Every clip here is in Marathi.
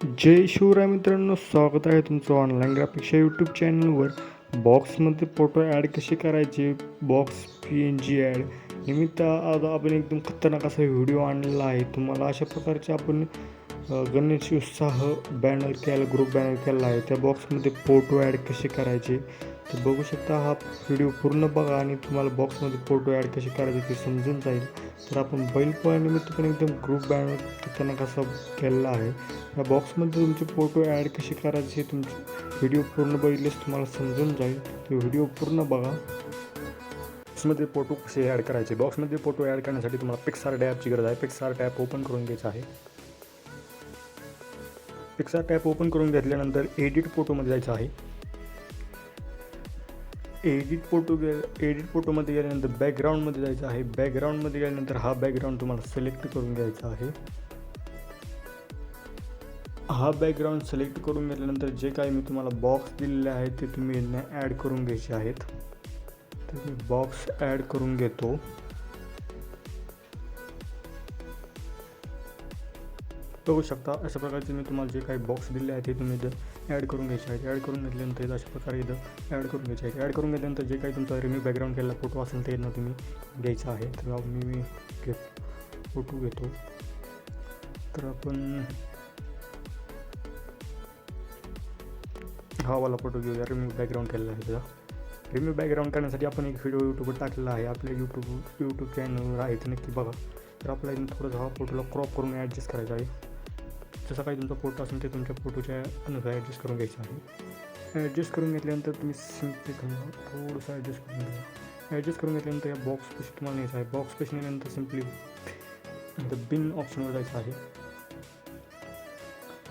जय शिवराय मित्रांनो स्वागत आहे तुमचं ऑनलाईन ग्राफिक्सच्या यूट्यूब चॅनलवर बॉक्समध्ये फोटो ॲड कसे करायचे? Box P N G add निमित्त आज आपण एकदम खतरनाक असा व्हिडिओ आणलेला आहे. तुम्हाला अशा प्रकारचे आपण गणेश उत्साह बॅनर केला ग्रुप बॅनर केला आहे. त्या बॉक्समध्ये फोटो ॲड कसे करायचे तर बघू शकता. हा व्हिडिओ पूर्ण बघा आणि तुम्हाला बॉक्समध्ये फोटो ॲड कसे करायचे ते समजून जाईल. तर आपण बैलपोळ्यानिमित्त पण एकदम ग्रुप बॅनर त्यांना कसा केलेला आहे. या बॉक्समध्ये तुमचे फोटो ॲड कसे करायचे हे तुमचे व्हिडिओ पूर्ण बघितलेस तुम्हाला समजून जाईल. तो व्हिडिओ पूर्ण बघा. बॉक्समध्ये फोटो कसे ॲड करायचे? बॉक्समध्ये फोटो ॲड करण्यासाठी तुम्हाला पिक्सार टॅपची गरज आहे. पिक्सार टॅप ओपन करून घ्यायचं आहे. पिक्सा टॅप ओपन करून घेतल्यानंतर एडिट फोटोमध्ये जायचं आहे. एडिट फोटो गे एडिट फोटोमध्ये गेल्यानंतर बॅकग्राऊंडमध्ये जायचं आहे. बॅकग्राऊंडमध्ये गेल्यानंतर हा बॅकग्राऊंड तुम्हाला सिलेक्ट करून घ्यायचा आहे. हा बॅकग्राऊंड सिलेक्ट करून घेतल्यानंतर जे काही मी तुम्हाला बॉक्स दिलेले आहेत ते तुम्ही ॲड करून घ्यायचे आहेत. तर मी बॉक्स ॲड करून घेतो. बघू शकता अशा प्रकारचे मी तुम्हाला जे काही बॉक्स दिले आहेत ते तुम्ही इथं ॲड करून घ्यायचे आहेत. ॲड करून घेतल्यानंतर इथं अशा प्रकारे इथं ॲड करून घ्यायचे आहेत. ॲड करून घेतल्यानंतर जे काही तुमचा रिम्यू बॅकग्राऊंड केलेला फोटो असेल ते ना तुम्ही घ्यायचा आहे. तर मी मी घेत फोटो घेतो. तर आपण हा वाला फोटो घेऊया. रिम्यू बॅकग्राऊंड केलेला आहे त्याचा. रिम्यू बॅकग्राऊंड करण्यासाठी आपण एक व्हिडिओ यूट्यूबवर टाकलेला आहे. आपल्या यूट्यूब यूट्यूब चॅनलवर आहे ते नक्की बघा. तर आपल्याला थोडंसं हा फोटोला क्रॉप करून ॲडजस्ट करायचा आहे. जसा काही तुमचा फोटो असेल ते तुमच्या फोटोच्या अनुसार ॲडजस्ट करून घ्यायचं आहे. ॲडजस्ट करून घेतल्यानंतर तुम्ही सिम्पली थोडंसं ॲडजस्ट करून घ्या. ॲडजस्ट करून घेतल्यानंतर या बॉक्स पेशी तुम्हाला न्यायचं आहे. बॉक्स पेशी नेल्यानंतर सिम्पली नंतर बिन ऑप्शनवर जायचं आहे.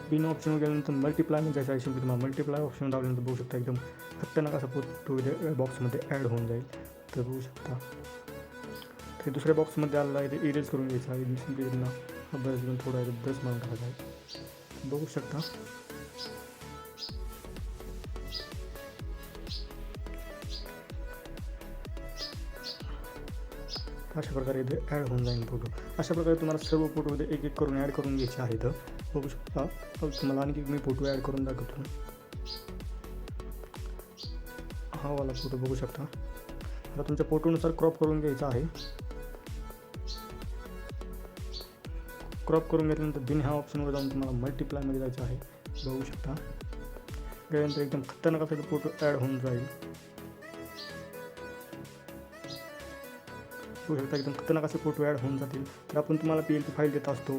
बिन ऑप्शनवर गेल्यानंतर मल्टिप्लायमध्ये जायचं आहे. सिम्पली तुम्हाला मल्टिप्लाय ऑप्शन लावल्यानंतर बघू शकता एकदम खतरनाक असा फोटो बॉक्समध्ये ॲड होऊन जाईल. तर बघू शकता. ते दुसऱ्या बॉक्समध्ये आलेला आहे ते इरेज करून घ्यायचं आहे. सिम्पली त्यांना अभ्यास घेऊन थोडा ब्रश मारून टाकायचा आहे. बघू शकता. अशा प्रकारे इथे ॲड होऊन जाईल फोटो अशा प्रकारे तुम्हाला सर्व फोटोमध्ये एक एक करून ॲड करून घ्यायचे आहेत. बघू शकता. तुम्हाला आणखी मी फोटो ॲड करून दाखवतो. हा वाला फोटो बघू शकता. आता तुमच्या फोटोनुसार क्रॉप करून घ्यायचा आहे. क्रॉप करून घेतल्यानंतर बिन ह्या ऑप्शनवर जाऊन तुम्हाला मल्टिप्लायमध्ये जायचं आहे. बघू शकता. गेल्यानंतर एकदम खतरनाक असा फोटो ॲड होऊन जाईल. बघू शकता एकदम खतरनाक असे फोटो ॲड होऊन जातील. तर आपण तुम्हाला पी एल पी फाईल देत असतो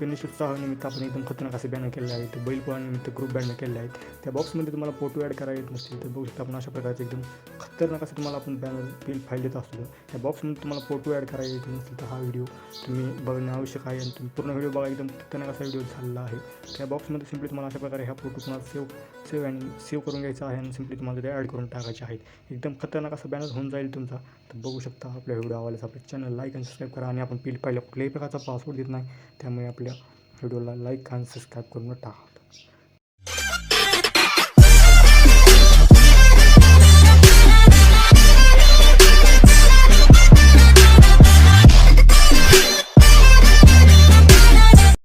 गणेश उत्साहानिमित्त आपण एकदम खतरनाक असे बॅनर केले आहेत. बैलपोळानिमित्त ग्रुप बॅनर केले आहेत. त्या बॉक्समध्ये तुम्हाला फोटो ॲड करायला येत नसतील. तर बघू शकता आपण अशा प्रकारचे एकदम खतरनाक असं तुम्हाला आपण बॅनर पी एल फाईल देत असतो. त्या बॉक्समध्ये तुम्हाला फोटो ॲड करायला येत नसतील तर हा व्हिडिओ तुम्ही बघणे आवश्यक आहे. आणि तुम्ही पूर्ण व्हिडिओ बघा. एकदम खतरनाक असा व्हिडिओ झालेला आहे. त्या बॉक्समध्ये सिम्पली तुम्हाला अशा प्रकारे हा फोटो तुम्हाला सेव्ह सेव्ह आणि सेव्ह करून घ्यायचा आहे. आणि सिम्पली तुम्हाला ते ॲड करून टाकायचे आहेत. एकदम खतरनाक असा बॅनर होऊन जाईल तुमचा. तर बघू शकता आपल्या व्हिडिओ करायचा आपल्या चॅनल लाईक आणि सबस्क्राईब करा. आणि आपण पील पाहिलं कुठल्याही प्रकारचा पासवर्ड देत नाही. त्यामुळे आपल्या व्हिडिओला लाईक आणि सबस्क्राईब करून टाका.